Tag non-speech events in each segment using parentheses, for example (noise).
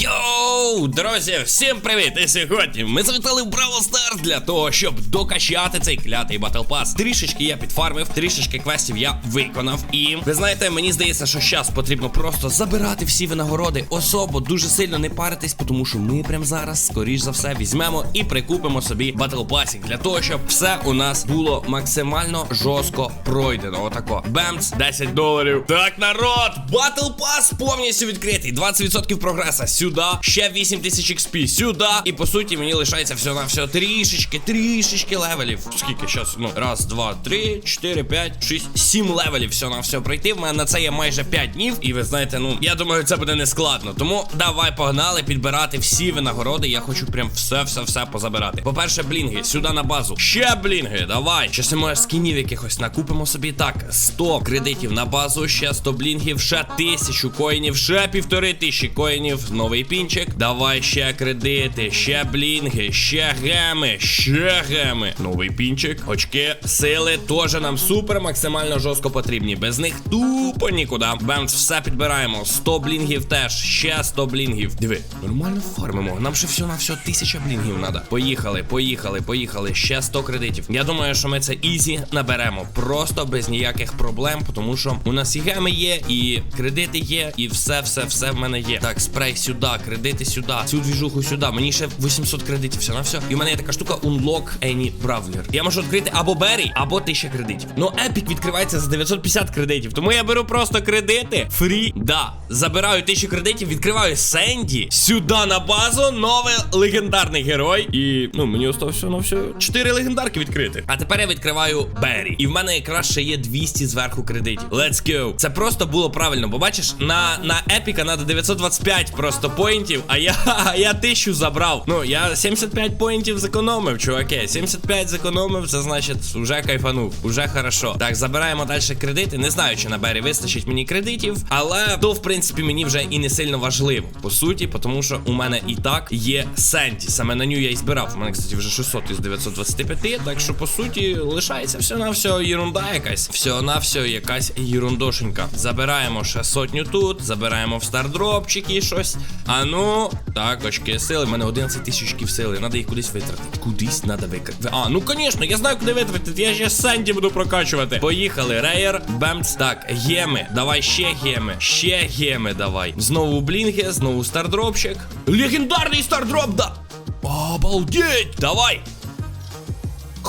Yo! Йоу, друзі, всім привіт! І сьогодні ми завітали в Браво Старс для того, щоб докачати цей клятий Battle Pass. Трішечки я підфармив, трішечки квестів я виконав. І ви знаєте, мені здається, що зараз потрібно просто забирати всі винагороди особо, дуже сильно не паритись, тому що ми прямо зараз, скоріш за все, візьмемо і прикупимо собі Battle Passing для того, щоб все у нас було максимально жорстко пройдено. Отако. Бемц, 10 доларів. Так, народ, Battle Pass повністю відкритий. 20% прогреса сюди, ще 8000 XP сюди. І по суті мені лишається все на все трішечки, трішечки левелів. Скільки зараз? Ну, раз, два, три, чотири, п'ять, шість, сім левелів все на все пройти. В мене на це є майже 5 днів. І ви знаєте, ну я думаю, це буде не складно. Тому давай погнали підбирати всі винагороди. Я хочу прям все-все-все позабирати. По-перше, блінги, сюди на базу. Ще блінги, давай. Ще може скінів якихось накупимо собі. Так, 100 кредитів на базу, ще 100 блінгів, ще 1000 коїнів, ще півтори тисячі коїнів. Новий пінчик. Давай ще кредити, ще блінги, ще геми, ще геми. Новий пінчик. Очки, сили теж нам супер максимально жорстко потрібні. Без них тупо нікуди. Бемс, все підбираємо. 100 блінгів теж, ще 100 блінгів. Диви, нормально фармимо. Нам ще все на все тисяча блінгів треба. Поїхали, поїхали, поїхали. Ще 100 кредитів. Я думаю, що ми це ізі наберемо. Просто без ніяких проблем, тому що у нас і геми є, і кредити є, і все, все, все в мене є. Так, спрей сюди, кредити сюди, цю двіжуху сюди. Мені ще 800 кредитів, все на все. І в мене є така штука Unlock Any Brawler. Я можу відкрити або Берry, або 1000 кредитів. Ну, епік відкривається за 950 кредитів. Тому я беру просто кредити. Фрі. Да. Забираю 1000 кредитів, відкриваю Сенді. Сюди на базу. Новий легендарний герой. І ну, мені осталося на все 4 легендарки відкрити. А тепер я відкриваю Беррі. І в мене якраз ще є 200 зверху кредитів. Let's go. Це просто було правильно. Бо бачиш, на на епіка треба 925 просто поінтів, а я а я (laughs) 1000 забрав. Ну, я 75 поінтів зекономив, чуваки. 75 зекономив, це значить, вже кайфанув, уже хорошо. Так, забираємо далі кредити. Не знаю, чи на Бері вистачить мені кредитів, але то, в принципі, мені вже і не сильно важливо. По суті, тому що у мене і так є Сенті. Саме на ню я і збирав. У мене, кстати, вже 600 із 925. Так що, по суті, лишається все на все єрунда якась. Все на все якась єрундошенька. Забираємо ще сотню тут, забираємо в стардропчики щось. А ну, так, очки сили. У мене 11 тисячків сили. Надо їх кудись витратити. Кудись треба викрити. А, ну звісно, я знаю, куди витратити. Я ще Сенді буду прокачувати. Поїхали. Рейер, бемц. Так, геми. Давай ще геми. Ще геми давай. Знову блінги, знову стардропчик. Легендарний стардроп, да. Обалдеть! Давай!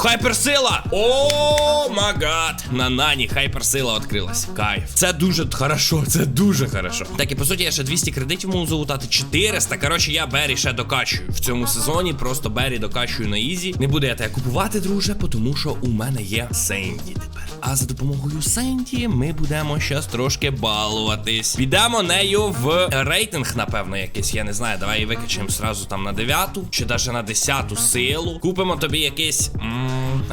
Хайперсила! О, магад! На нані хайперсила відкрилась. Кайф. Це дуже хорошо, це дуже хорошо. Так, і по суті, я ще 200 кредитів можу залутати. 400. Коротше, я Бері ще докачую. В цьому сезоні просто Бері докачую на ізі. Не буду я тебе купувати, друже, тому що у мене є Сенді тепер. А за допомогою Сенді ми будемо щас трошки балуватись. Підемо нею в рейтинг, напевно, якийсь. Я не знаю. Давай її викачаємо сразу там на 9 чи навіть на 10 силу. Купимо тобі якийсь.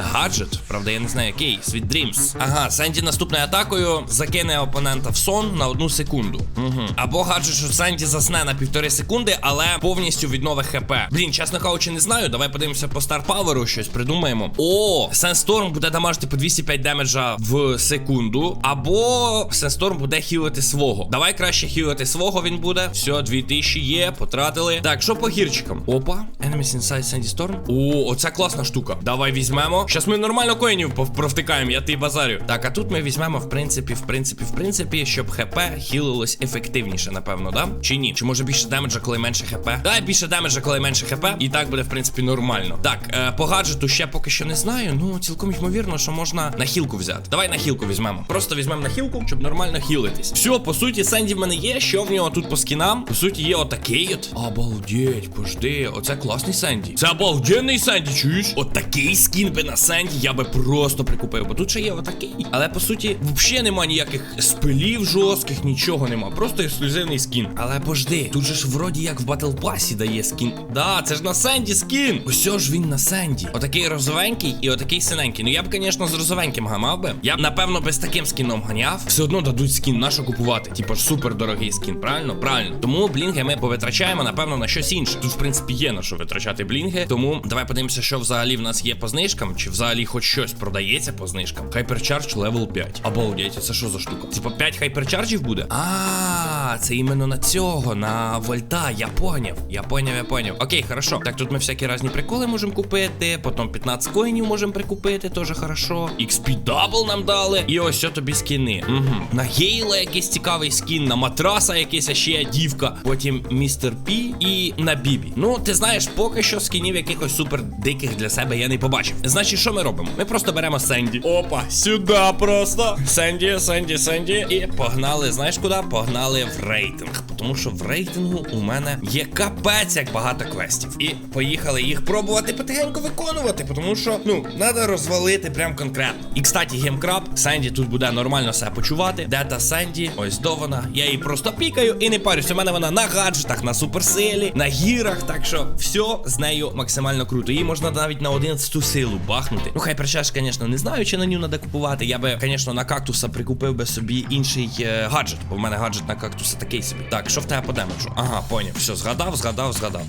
Гаджет, правда, я не знаю який. Sweet Dreams. Ага, Сенді наступною атакою закине опонента в сон на одну секунду. Угу. Або гаджет, що Сенді засне на півтори секунди, але повністю відновить хп. Блін, чесно кажучи, не знаю. Давай подивимося по Star Power щось придумаємо. О, Сенсторм буде дамажити по 205 демеджа в секунду. Або Сенсторм буде хілити свого. Давай краще хілити свого він буде. Все, 2000 є, потратили. Так, що по гірчикам? Опа, Enemies Inside Sandy Storm. О, оце класна штука. Давай візьмемо. Щас ми нормально коїнів провтикаємо, я ти базарю. Так, а тут ми візьмемо, в принципі, в принципі, в принципі, щоб ХП хілилось ефективніше, напевно, да? Чи ні? Чи може більше демеджа, коли менше ХП? Дай більше демеджа, коли менше ХП. І так буде, в принципі, нормально. Так, е, по гаджету ще поки що не знаю. Ну, цілком ймовірно, що можна на хілку взяти. Давай на хілку візьмемо. Просто візьмемо на хілку, щоб нормально хілитись. Все, по суті, Сенді в мене є. Що в нього тут по скінам? По суті, є отакий от. Обалдеть, пожди, оце класний Сенді. Це обалденний Сенді, чуєш? Отакий скін би на Сенді я би просто прикупив. Бо тут ще є отакий. Але по суті, взагалі нема ніяких спилів жорстких, нічого нема. Просто ексклюзивний скін. Але пожди, тут же ж вроді як в Батл Пасі дає скін. Да, це ж на Сенді скін. Ось ж він на Сенді. Отакий розовенький і отакий синенький. Ну я б, звісно, з розовеньким гамав би. Я б, напевно, би з таким скіном ганяв. Все одно дадуть скін, на що купувати. Типа ж супер дорогий скін, правильно? Правильно. Тому блінги ми повитрачаємо, напевно, на щось інше. Тут, в принципі, є на що витрачати блінги. Тому давай подивимося, що взагалі в нас є по знижкам. Чи взагалі хоч щось продається по знижкам. Hypercharge level 5. Обалдеть, це що за штука? Типа 5 хайперчарджів буде? А, це іменно на цього, на вольта. Я поняв. Я поняв, я поняв. Окей, хорошо. Так, тут ми всякі різні приколи можемо купити. Потім 15 коїнів можемо прикупити, теж хорошо. XP Double нам дали. І ось що тобі скіни. Угу. На Гейла якийсь цікавий скін, на матраса якийсь ще дівка. Потім містер Пі і на Бібі. Ну, ти знаєш, поки що скінів якихось супер диких для себе я не побачив. Значить, що ми робимо? Ми просто беремо Сенді. Опа, сюди просто. Сенді, Сенді, Сенді. І погнали. Знаєш куди? Погнали в рейтинг. Тому що в рейтингу у мене є капець як багато квестів. І поїхали їх пробувати потихеньку виконувати. Тому що, ну, треба розвалити прям конкретно. І кстати, гемкраб, Сенді тут буде нормально себе почувати. Де та Сенді? Ось до вона. Я її просто пікаю і не парюсь. У мене вона на гаджетах, на суперсилі, на гірах. Так що все з нею максимально круто. Її можна навіть на 11 силу бахнути. Ну, хай причаш, звісно, не знаю, чи на ню треба купувати. Я би, звісно, на кактуса прикупив би собі інший е, гаджет, бо в мене гаджет на кактуса такий собі. Так, що в тебе по демеджу? Ага, поняв. Все, згадав, згадав, згадав.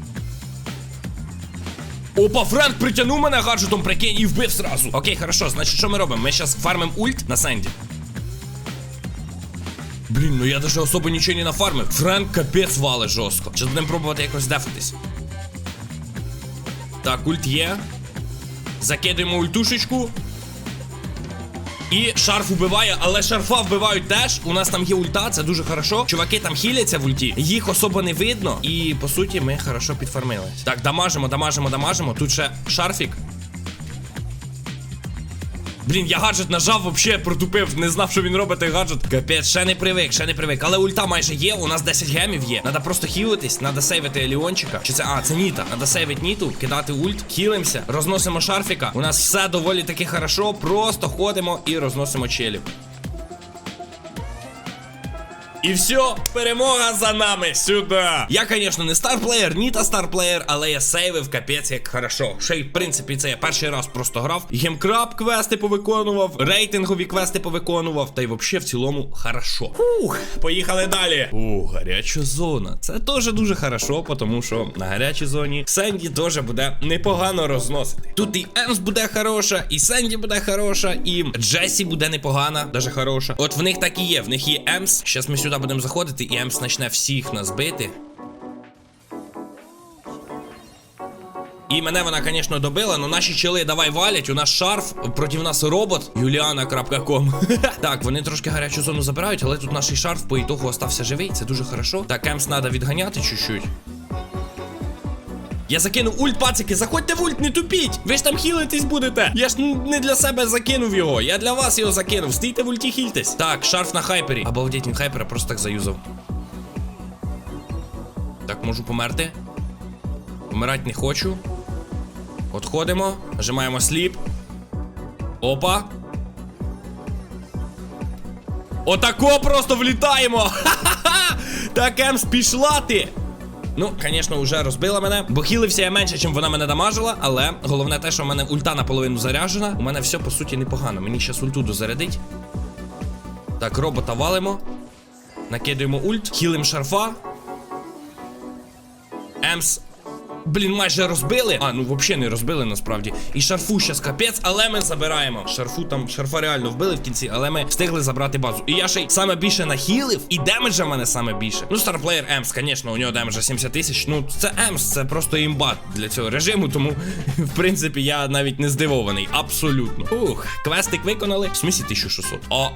Опа, Френк притягнув мене гаджетом, прикинь, і вбив сразу. Окей, хорошо, значить, що ми робимо? Ми зараз фармим ульт на Сенді. Блін, ну я даже особо нічого не нафармив. Френк капець вали жорстко. Зараз будемо пробувати якось дефатись. Так, ульт є. Закидуємо ультушечку. І шарф убиває, але шарфа вбивають теж. У нас там є ульта, це дуже хорошо. Чуваки там хіляться в ульті, їх особо не видно. І по суті ми хорошо підфармили. Так, дамажимо, дамажимо, дамажимо. Тут ще шарфік. Блін, я гаджет нажав, вообще протупив, не знав, що він робить той гаджет. Капець, ще не привик, ще не привик. Але ульта майже є, у нас 10 гемів є. Надо просто хілитись, надо сейвити Ліончика. Чи це. А, це Ніта. Надо сейвити Ніту, кидати ульт, хілимося, розносимо шарфіка. У нас все доволі таки хорошо. Просто ходимо і розносимо челів. І все, перемога за нами сюди. Я, звісно, не старплеєр, ні та старплеєр, але я сейвив капець як хорошо. Ще й в принципі це я перший раз просто грав. Гемкраб квести повиконував, рейтингові квести повиконував. Та й взагалі в цілому хорошо. Фух, поїхали далі. У, гаряча зона. Це теж дуже хорошо, тому що на гарячій зоні Сенді теж буде непогано розносити. Тут і Емс буде хороша, і Сенді буде хороша, і Джесі буде непогана, даже хороша. От в них так і є. В них є Емс. Щас ми сюди будемо заходити, і Емс почне всіх нас бити. І мене вона, звісно, добила, але наші чоли давай валять. У нас шарф, проти нас робот. Юліана.ком. (laughs) так, вони трошки гарячу зону забирають, але тут наш шарф по ітогу остався живий. Це дуже хорошо. Так, Емс треба відганяти чуть-чуть. Я закинув ульт, пацики, заходьте в ульт, не тупіть! Ви ж там хілитись будете. Я ж не для себе закинув його. Я для вас його закинув. Стійте в ульті, хільтесь. Так, шарф на хайпері. Обалдеть, він хайпера просто так заюзав. Так, можу померти. Помирати не хочу. Отходимо, нажимаємо сліп. Опа. Отако просто влітаємо! (laughs) Ха-ха-ха! Так, Емс, пішла ти! Ну, звісно, вже розбила мене, бо хілився я менше, чим вона мене дамажила, але головне те, що в мене ульта наполовину заряджена. У мене все по суті непогано. Мені зараз ульту дозарядить. Так, робота валимо. Накидуємо ульт, хілим шарфа. Емс. Блін, майже розбили. А, ну взагалі не розбили насправді. І шарфу щас капець, але ми забираємо. Шарфу там, шарфа реально вбили в кінці, але ми встигли забрати базу. І я ще й саме більше нахілив, і демеджа мене саме більше. Ну, старплеєр Емс, звісно, у нього демеджа 70 тисяч. Ну, це Емс, це просто імбат для цього режиму, тому, (laughs) в принципі, я навіть не здивований. Абсолютно. Ух, квестик виконали. В смісі 1600. О.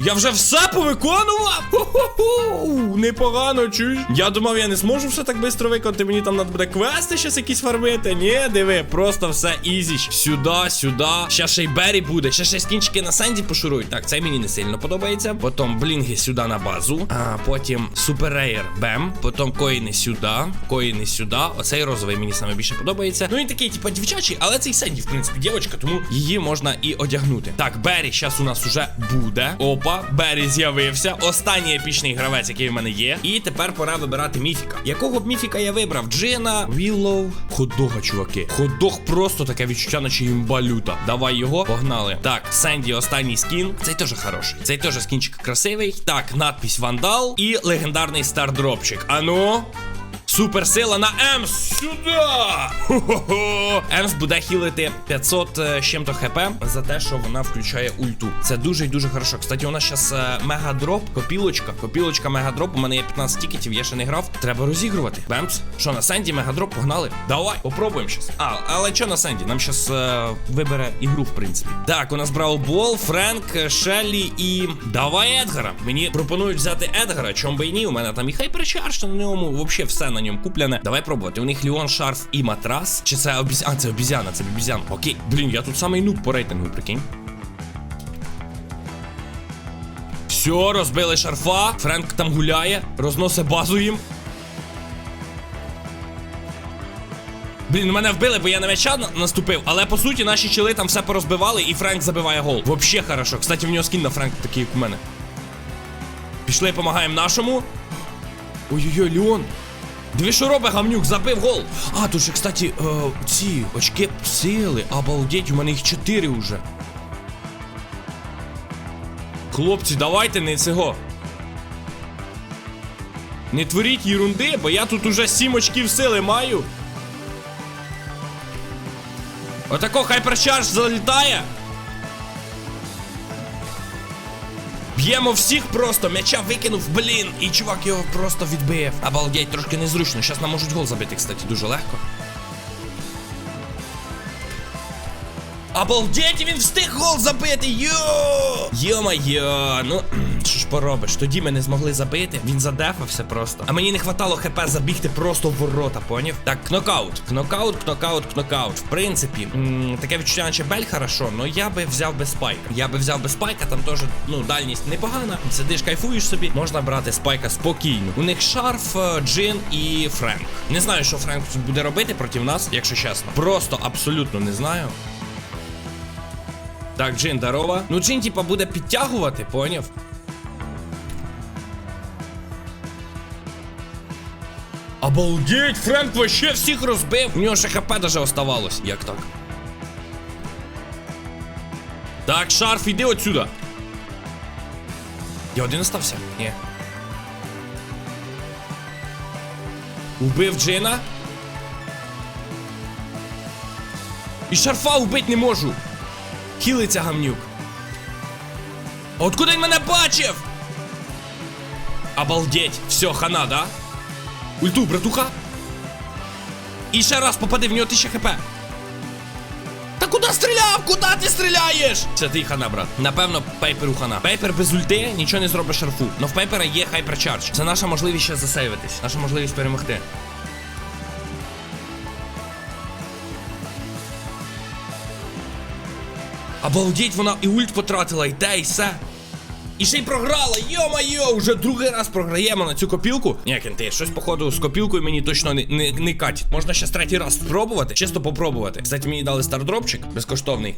Я вже все повиконував! Ху-ху-ху! Непогано, чуєш? Я думав, я не зможу все так швидко виконати. Мені там треба буде квести щось якісь фармити. Ні, диви, просто все ізі. Сюди, сюди. Ще ще й Беррі буде. Ще ще скінчики на Сенді пошурують. Так, це мені не сильно подобається. Потім блінги сюди на базу. А потім суперрейер Бем. Потім коїни сюди. Коїни сюди. Оцей розовий мені саме більше подобається. Ну і такий, типа, дівчачий, але цей Сенді, в принципі, дівчинка, тому її можна і одягнути. Так, Беррі зараз у нас уже буде. Опа. Беррі з'явився. Останній епічний гравець, який в мене є. І тепер пора вибирати міфіка. Якого б міфіка я вибрав? Джина, Віллоу, Ходога, чуваки. Ходог просто таке відчуття, наче імбалюта. Давай його, погнали. Так, Сенді, останній скін. Цей теж хороший. Цей теж скінчик красивий. Так, надпись Вандал і легендарний стардропчик. Ану. Суперсила на Емс. Сюди! Емс буде хілити 500 е, з чим-то хп за те, що вона включає ульту. Це дуже і дуже хорошо. Кстати, у нас зараз мегадроп, копілочка. Копілочка мегадроп. У мене є 15 тікетів, я ще не грав. Треба розігрувати. Бемс. Що на Сенді мегадроп погнали? Давай, попробуємо щас. А, але що на Сенді? Нам щас е, вибере ігру, в принципі. Так, у нас Браул Бол, Френк, е, Шеллі і. Давай Едгара. Мені пропонують взяти Едгара, чом би і ні. У мене там і хайперчарж на ньому, взагалі все на ньому куплене. Давай пробувати. У них Ліон, шарф і матрас. Чи це обіз... А, це обізяна, це обізяна. Окей. Блін, я тут самий нуб по рейтингу, прикинь. Все, розбили шарфа. Френк там гуляє, розносить базу їм. Блін, мене вбили, бо я на м'яча на- наступив. Але по суті наші чили там все порозбивали, і Френк забиває гол. Вообще хорошо. Кстати, в нього скін на Френк такий, як у мене. Пішли, помагаємо нашому. Ой-ой-ой, Леон. Диви, що гамнюк, забив гол. А, тут же, кстати, е, ці очки сили. Обалдеть, у мене їх 4 уже. Хлопці, давайте не цього. Не творіть ерунди, бо я тут уже 7 очків сили маю. Отако хайперчарж залітає. Б'ємо всіх просто, м'яча викинув, блін, і чувак його просто відбив. Обалдеть, трошки незручно. Щас нам можуть гол забити, кстати, дуже легко. Обалдеть, він встиг гол забити! Йо! Йо-майо! Ну, що ж поробиш? Тоді ми не змогли забити. Він задефався просто. А мені не хватало хп забігти просто в ворота, поняв? Так, кнокаут. Кнокаут, кнокаут, кнокаут. В принципі, м, таке відчуття, наче бель хорошо, але я би взяв би спайка. Я би взяв би спайка, там теж, ну, дальність непогана. Сидиш, кайфуєш собі. Можна брати спайка спокійно. У них шарф, е, джин і Френк. Не знаю, що Френк буде робити проти нас, якщо чесно. Просто абсолютно не знаю. Так, Джин, здорова. Ну, Джин, типа, буде підтягувати, поняв? Обалдеть, Френк вообще всіх розбив. У нього ще хп даже оставалось. Як так? Так, шарф, іди отсюда. Я один остався? Ні. Убив Джина. І шарфа убить не можу. Хілиться гамнюк. Откуда він мене бачив? Обалдеть. Все, хана, да? Ульту, братуха. І ще раз попади, в нього 1000 хп. Та куди стріляв? Куди ти стріляєш? Це ти хана, брат. Напевно, пейперу хана. Пейпер без ульти нічого не зробить шарфу. Но в пейпера є хайперчардж. Це наша можливість ще засейвитись. Наша можливість перемогти. Обалдеть, вона і ульт потратила, і те, і все. І ще й програла, йо-майо, вже другий раз програємо на цю копілку. Ні, кенти, щось походу з копілкою мені точно не, не, не катить. Можна ще третій раз спробувати, чисто попробувати. Кстати, мені дали стардропчик безкоштовний.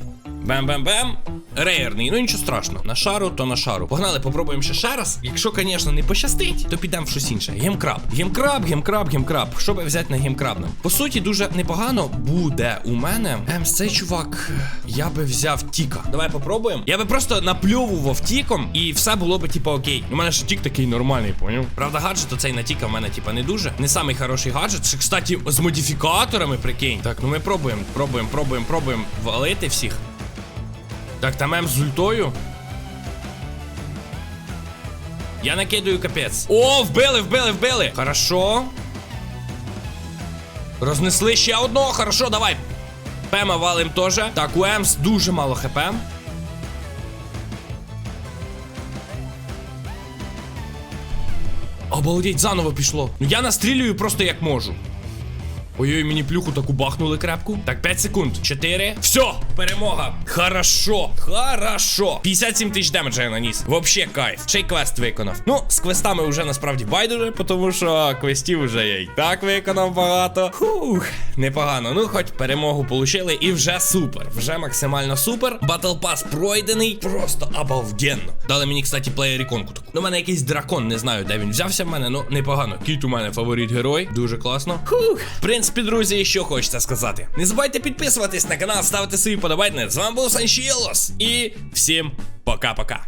Бем-бем-бем. Рейерний, ну нічого страшного. На шару, то на шару. Погнали, попробуємо ще ще раз. Якщо, звісно, не пощастить, то підемо в щось інше. Гемкраб. Гемкраб, гемкраб, гемкраб. Що би взяти на гемкраб? По суті, дуже непогано буде у мене. Ем, цей чувак. Я би взяв тіка. Давай попробуємо. Я би просто напльовував тіком, і все було би, типу, окей. У мене ж тік такий нормальний, поняв? Правда, гаджет оцей на тіка в мене, типа, не дуже. Не самий хороший гаджет. Ще, кстати, з модифікаторами, прикинь. Так, ну ми пробуємо, пробуємо, пробуємо, пробуємо валити всіх. Так, там М з ультою. Я накидаю капець. О, вбили, вбили, вбили. Хорошо. Рознесли ще одного. Хорошо, давай. Пема валим теж. Так, у Емс дуже мало хп. Обалдеть, заново пішло. Ну я настрілюю просто як можу. Ой-ой, мені плюху таку бахнули крепку. Так, 5 секунд. 4. Все, перемога. Хорошо. Хорошо. 57 тисяч демеджа я наніс. Вообще кайф. Ще й квест виконав. Ну, з квестами вже насправді байдуже, тому що квестів вже я й так виконав багато. Фух, непогано. Ну, хоч перемогу получили, і вже супер. Вже максимально супер. Батл пас пройдений. Просто обалденно. Дали мені, кстати, плеєр іконку таку. Ну, у мене якийсь дракон, не знаю, де він взявся в мене, ну непогано. Кіт у мене фаворит герой. Дуже класно. Фух. В принципі, друзі, що хочеться сказати. Не забувайте підписуватись на канал, ставити свої подобання. З вами був Санчілос. І всім пока-пока.